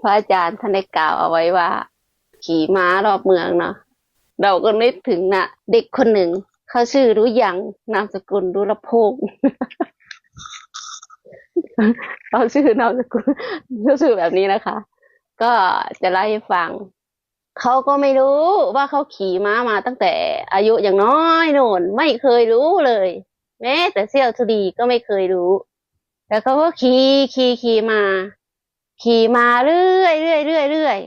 พระอาจารย์ท่านได้กล่าวเอาไว้ว่า ขี่ม้ารอบเมืองเนาะเราก็นึกถึงนะเด็กคนหนึ่งเขาชื่อรู้ยังนามสกุลรู้ละพงเขาชื่อนามสกุลเขาชื่อแบบนี้นะคะ ก็จะเล่าให้ฟังเขาก็ไม่รู้ว่าเขาขี่ม้ามาตั้งแต่อายุอย่างน้อยโน่นไม่เคยรู้เลย แม้แต่เสี้ยวทุดีก็ไม่เคยรู้ แล้วเขาก็ขี่ขี่ขี่มา ขี่มาเรื่อยเรื่อยเรื่อยเรื่อย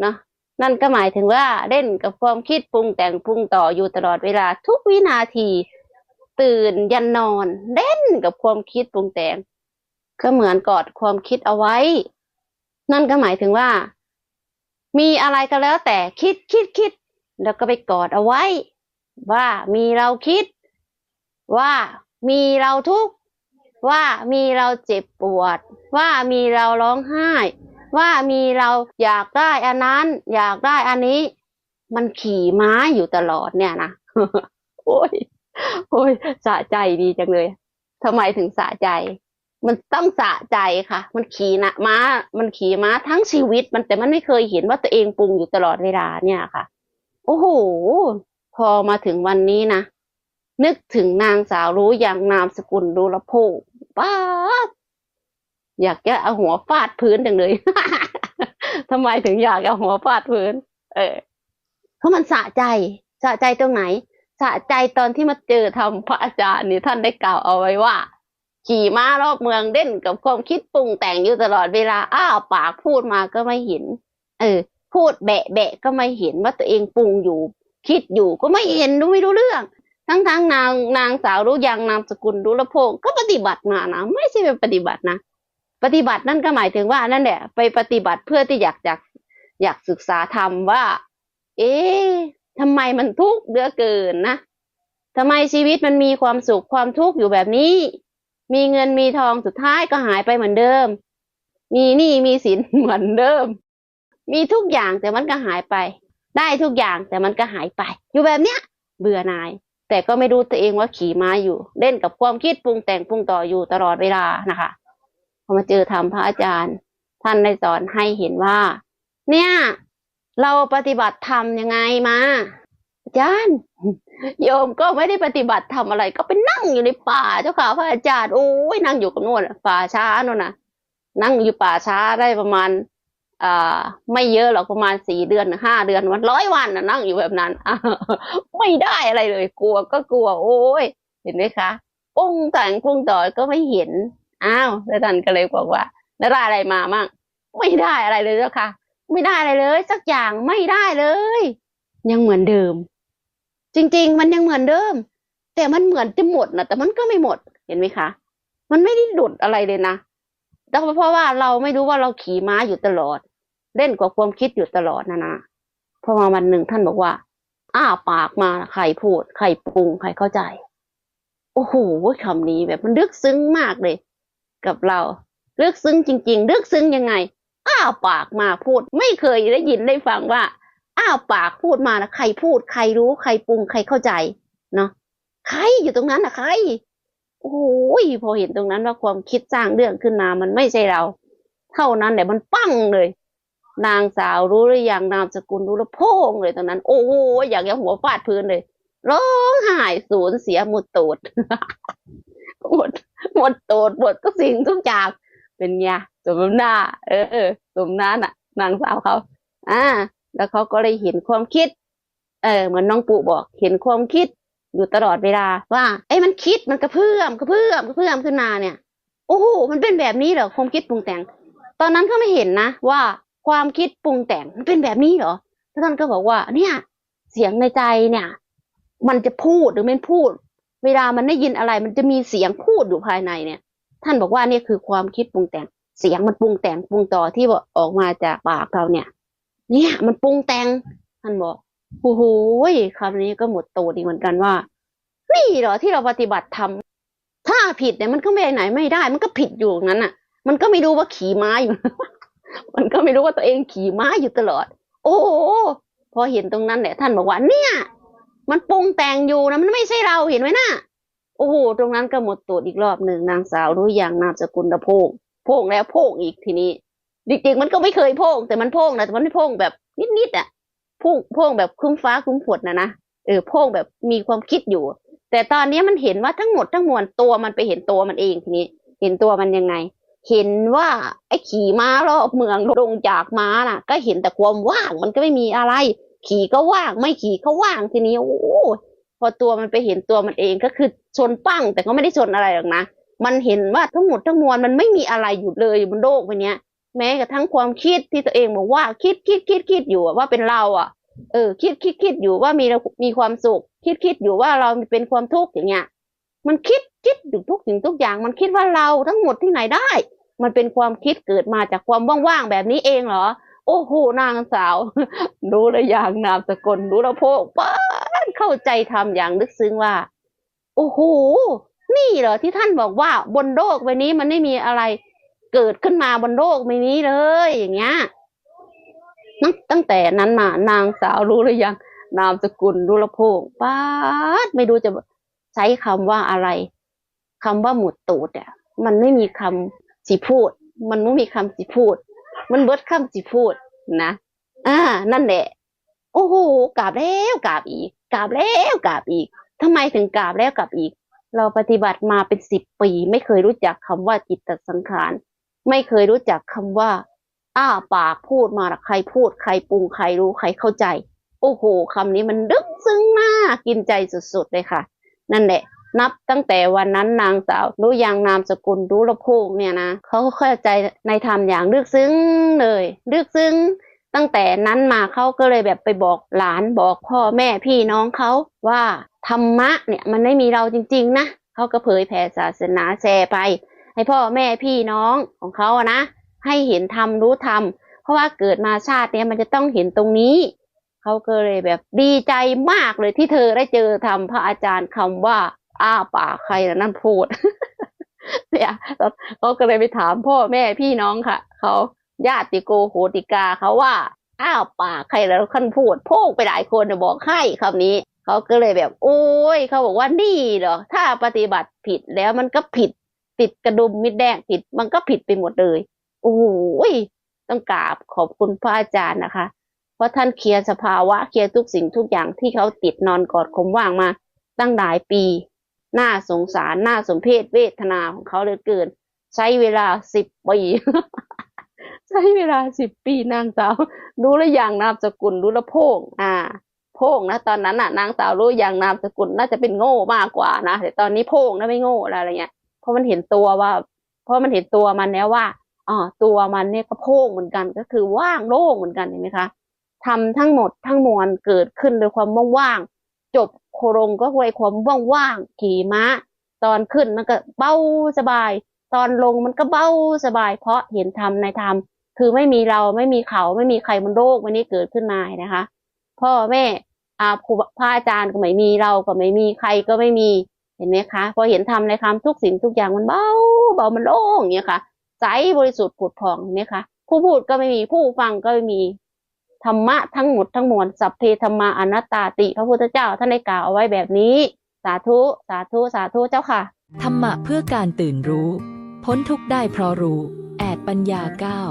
เนาะนั่นก็หมายถึงว่าเล่นกับความคิดปรุงแต่งปรุงต่ออยู่ตลอดเวลาทุกวินาที ตื่นยันนอน เล่นกับความคิดปรุงแต่ง ก็เหมือนกอดความคิดเอาไว้ นั่นก็หมายถึงว่า มีอะไรก็แล้วแต่คิดคิดคิด แล้วก็ไปกอดเอาไว้ ว่ามีเราคิด ว่ามีเราทุก ว่ามีเราเจ็บปวด ว่ามีเราร้องไห้ ว่ามีเราอยากได้อันนั้น อยากได้อันนี้ มันขี่ม้าอยู่ตลอดเนี่ยนะโอ้ยโอ้ยสะใจดีจังเลยทำไมถึงสะใจ มันต้องสะใจค่ะ มันขี่นะม้า มันขี่ม้าทั้งชีวิต มันแต่มันไม่เคยเห็นว่าตัวเองปรุงอยู่ตลอดเวลาเนี่ยค่ะ โอ้โห พอมาถึงวันนี้นะนึกถึงนางสาวรู้อย่างนามสกุลดูละโพก ป้าดอยากจะเอาหัวฟาดพื้นจังเลยทำไมถึงอยากเอาหัวฟาดพื้น เออเพราะมันสะใจ สะใจตรงไหน สะใจตอนที่มาเจอทำพระอาจารย์นี่ท่านได้กล่าวเอาไว้ว่า ขี่ม้ารอบเมืองเล่นกับความคิดปรุงแต่งอยู่ตลอดเวลา อ้าวปากพูดมาก็ไม่เห็น เออ พูดแบะแบะก็ไม่เห็นว่าตัวเองปรุงอยู่ คิดอยู่ก็ไม่เห็นรู้ไม่รู้เรื่อง ทั้งทั้งนางนางสาวรู้ยังนามสกุลรู้ละโพงก็ปฏิบัติมานะไม่ใช่เป็นปฏิบัตินะปฏิบัตินั่นก็หมายถึงว่านั่นแหละ ไปปฏิบัติเพื่อที่อยากอยากอยากศึกษาธรรมว่า เอ๊ะทำไมมันทุกข์เหลือเกินนะทำไมชีวิตมันมีความสุขความทุกข์อยู่แบบนี้ มีเงินมีทองสุดท้ายก็หายไปเหมือนเดิม มีหนี้มีสินเหมือนเดิม มีทุกอย่างแต่มันก็หายไป ได้ทุกอย่างแต่มันก็หายไป อยู่แบบเนี้ย เบื่อหน่าย แต่ก็ไม่รู้ตัวเองว่าขี่ม้าอยู่ เล่นกับความคิดปรุงแต่งปรุงต่ออยู่ตลอดเวลานะคะพอมาเจอธรรมพระอาจารย์ ท่านได้สอนให้เห็นว่า เนี่ย เราปฏิบัติธรรมยังไงมาอาจารย์โยมก็ไม่ได้ปฏิบัติทำอะไร ก็ไปนั่งอยู่ในป่าเจ้าค่ะพระอาจารย์โอ้ยนั่งอยู่กับน่นน่ะป่าช้าโน่นน่ะนั่งอยู่ป่าช้าได้ประมาณ ไม่เยอะหรอกประมาณสี่เดือนห้าเดือนวันร้อยวันนั่งอยู่แบบนั้นไม่ได้อะไรเลย กลัวก็กลัว โอ้ยเห็นไหมคะปรุงแต่งปรุงต่อก็ไม่เห็นอ้าวแล้วท่านก็เลยบอกว่าแล้วได้อะไรมามั่งไม่ได้อะไรเลยเจ้าค่ะ ไม่ได้อะไรเลย สักอย่างไม่ได้เลย ยังเหมือนเดิม จริง ๆ มันยังเหมือนเดิม แต่มันเหมือนจะหมดนะแต่มันก็ไม่หมดเห็นไหมคะ มันไม่ได้หลุดอะไรเลยนะแต่เพราะว่าเราไม่รู้ว่าเราขี่ม้าอยู่ตลอด เล่นกับความคิดอยู่ตลอดนะนะพอมาวันหนึ่งท่านบอกว่า อ้าปากมาใครพูด ใครปรุงใครเข้าใจ โอ้โหคำนี้แบบมันลึกซึ้งมากเลย กับเราลึกซึ้งจริงๆลึกซึ้งยังไง อ้าปากมาพูด ไม่เคยได้ยินได้ฟังว่า อ้าปากพูดมานะใครพูด ใครรู้ใครปรุงใครเข้าใจเนาะใครอยู่ตรงนั้นนะใครโอ้ยพอเห็นตรงนั้นว่าความคิดสร้างเรื่องขึ้นมามันไม่ใช่เรา เท่านั้นแต่มันปั้งเลย นางสาวรู้หรือยังนามสกุลรู้แล้วโพ่งเลยตอนนั้น โอ้โหอยากจะหัวฟาดพื้นเลยร้องไห้สูญเสียหมดตูดหมดหมดตูดหมดทุกสิ่งทุกอย่างเป็นไงสมน้ำหน้า เออสมน้าน่ะ นางสาวเขาอ่า แล้วเขาก็เลยเห็นความคิด เออ เหมือนน้องปู่บอก เห็นความคิดอยู่ตลอดเวลา ว่าไอ้มันคิดมันกระเพื่อมกระเพื่อมกระเพื่อมขึ้นมาเนี่ยโอ้โหมันเป็นแบบนี้เหรอความคิดปรุงแต่ง ตอนนั้นเขาไม่เห็นนะว่า ความคิดปรุงแต่งมันเป็นแบบนี้เหรอท่านก็บอกว่า เนี่ย เสียงในใจเนี่ย มันจะพูดหรือไม่พูด เวลามันได้ยินอะไร มันจะมีเสียงพูดอยู่ภายในเนี่ย ท่านบอกว่านี่คือความคิดปรุงแต่ง เสียงมันปรุงแต่งปรุงต่อที่ออกมาจากปากเราเนี่ย เนี่ย มันปรุงแต่งท่านบอกโอ้โหคำนี้ก็หมดโตดีเหมือนกันว่า นี่เหรอที่เราปฏิบัติทำถ้าผิดเนี่ยมันก็ไม่ไหนไม่ได้ มันก็ผิดอยู่งนั้นอะ มันก็ไม่รู้ว่าขี่ม้าอยู่ มันก็ไม่รู้ว่าตัวเองขี่ม้าอยู่ตลอด โอ้พอเห็นตรงนั้นแหละท่านบอกว่าเนี่ย มันปรุงแต่งอยู่นะมันไม่ใช่เราเห็นไหมนะโอ้โหตรงนั้นก็หมดตัวอีกรอบหนึ่งนางสาวรู้อย่างนามสกุลตะโพงโพงแล้วโพงอีกทีนี้จริงๆมันก็ไม่เคยโพงแต่มันโพงนะแต่มันไม่โพงแบบนิดๆอะโพ่งโพงแบบคุ้มฟ้าคุ้มฝนนะนะเออโพงแบบมีความคิดอยู่ แต่ตอนนี้มันเห็นว่าทั้งหมดทั้งมวลตัวมันไปเห็นตัวมันเองทีนี้ เห็นตัวมันยังไง เห็นว่าไอ้ขี่ม้ารอบเมืองลงจากม้าน่ะ ก็เห็นแต่ความว่างมันก็ไม่มีอะไร ขี่ก็ว่างไม่ขี่ก็ว่างทีนี้โอ้พอตัวมันไปเห็นตัวมันเองก็คือชนปั้งแต่ก็ไม่ได้ชนอะไรหรอกนะมันเห็นว่าทั้งหมดทั้งมวลมันไม่มีอะไรอยู่เลยบนโลกใบเนี้ย แม้กระทั่งความคิดที่ตัวเองบอกว่าคิดคิดคิดคิดอยู่ว่าเป็นเราอะ เออ คิดคิดคิดอยู่ว่ามีมีความสุข คิดคิดอยู่ว่าเราเป็นความทุกข์อย่างเงี้ย มันคิดคิดอยู่ทุกสิ่งทุกอย่าง มันคิดว่าเราทั้งหมดที่ไหนได้ มันเป็นความคิดเกิดมาจากความว่างๆแบบนี้เองเหรอ โอ้โหนางสาว รู้ระอย่างนามสกลรู้ระโพกป้านเข้าใจทำอย่างลึกซึ้งว่า โอ้โหนี่เหรอที่ท่านบอกว่าบนโลกใบนี้มันไม่มีอะไรเกิดขึ้นมาบนโลกใบนี้เลย อย่างเงี้ยตั้งตั้งแต่นั้นมานางสาวรู้หรือยัง นามสกุลรู้ละโพงป้าดไม่รู้จะ ใช้คำว่าอะไรคำว่าหมุดตูดอะมันไม่มีคำสิพูด มันไม่มีคำสิพูด มันเบิดคำสิพูดนะ อ่า นั่นแหละ โอ้โหกราบแล้วกราบอีกกราบแล้วกราบอีกทำไมถึงกราบแล้วกราบอีก เราปฏิบัติมาเป็นสิบปี ไม่เคยรู้จักคำว่าจิตตสังขาร ไม่เคยรู้จักคำว่า อ้าปากพูดมาใครพูดใครปรุงใครรู้ใครเข้าใจ โอ้โหคำนี้มันลึกซึ้งมากกินใจสุดๆเลยค่ะ นั่นแหละนับตั้งแต่วันนั้นนางสาวรู้ยังนามสกุลรู้ละโพกเนี่ยนะเขาเข้าใจในธรรมอย่างลึกซึ้งเลยลึกซึ้ง ตั้งแต่นั้นมาเขาก็เลยแบบไปบอกหลานบอกพ่อแม่พี่น้องเขาว่าธรรมะเนี่ยมันไม่มีเราจริง ๆ นะเขาก็เผยแผ่ศาสนาแชร์ไป ให้พ่อแม่พี่น้องของเขาอะนะ ให้เห็นธรรมรู้ธรรมเพราะว่าเกิดมาชาติเนี้ยมันจะต้องเห็นตรงนี้ เขาก็เลยแบบดีใจมากเลยที่เธอได้เจอธรรมพระอาจารย์คำว่า อ้าปากใครนะนั่นพูดเนี่ยเขาก็เลยไปถามพ่อแม่พี่น้องค่ะเขาญาติโกโหติกาเขาว่าอ้าวปากใครแล้วขั้นพูดโพกไปหลายคนน่ะบอกให้คำนี้เขาก็เลยแบบ โอ้ยเขาบอกว่านี่เหรอถ้าปฏิบัติผิดแล้วมันก็ผิด ติดกระดุมมิดแดงผิด มันก็ผิดไปหมดเลย โอ้ยต้องกราบขอบคุณพระอาจารย์นะคะ ราะท่านเคลียร์สภาวะเคลียร์ทุกสิ่งทุกอย่างที่เขาติดนอนกอดคมว่างมาตั้งหลายปีน่าสงสารน่าสมเพชเวทนาของเขาเหลือเกิน ใช้เวลาสิบปีใช้เวลาสิบปีนางสาว รู้แล้วอย่างนามสกุลรู้แล้วโพงอ่า โพงนะตอนนั้นน่ะนางสาวรู้อย่างนามสกุลน่าจะเป็นโง่มากกว่านะแต่ตอนนี้โพงนะไม่โง่แล้วอะไรเงี้ยเพราะมันเห็นตัวว่า เพราะมันเห็นตัวมันแล้วว่าอ๋อตัวมันเนี่ยก็โพงเหมือนกันก็คือว่างโล่งเหมือนกันเห็นไหมคะ ทำทั้งหมดทั้งมวลเกิดขึ้นโดยความว่างๆจบโครงก็ด้วยความว่างๆขี่ม้า ตอนขึ้นมันก็เบาสบาย ตอนลงมันก็เบาสบาย เพราะเห็นธรรมในธรรมคือไม่มีเราไม่มีเขาไม่มีใครบนโลกวันนี้เกิดขึ้นมานะคะ พ่อแม่อาครูพระอาจารย์ก็ไม่มีเราก็ไม่มีใครก็ไม่มีเห็นไหมคะพอเห็นธรรมในธรรมทุกสิ่งทุกอย่างมันเบาเบามันโล่งอย่างเงี้ยค่ะใสบริสุทธิ์ผุดผ่องเห็นไหมคะผู้พูดก็ไม่มีผู้ฟังก็ไม่มี ธรรมะทั้งหมดทั้งมวลสัพเพธรรมาอนัตตาติ พระพุทธเจ้าท่านได้กล่าวเอาไว้แบบนี้ สาธุ สาธุ สาธุเจ้าค่ะ ธรรมะเพื่อการตื่นรู้ พ้นทุกข์ได้เพราะรู้ แอดปัญญาเก้า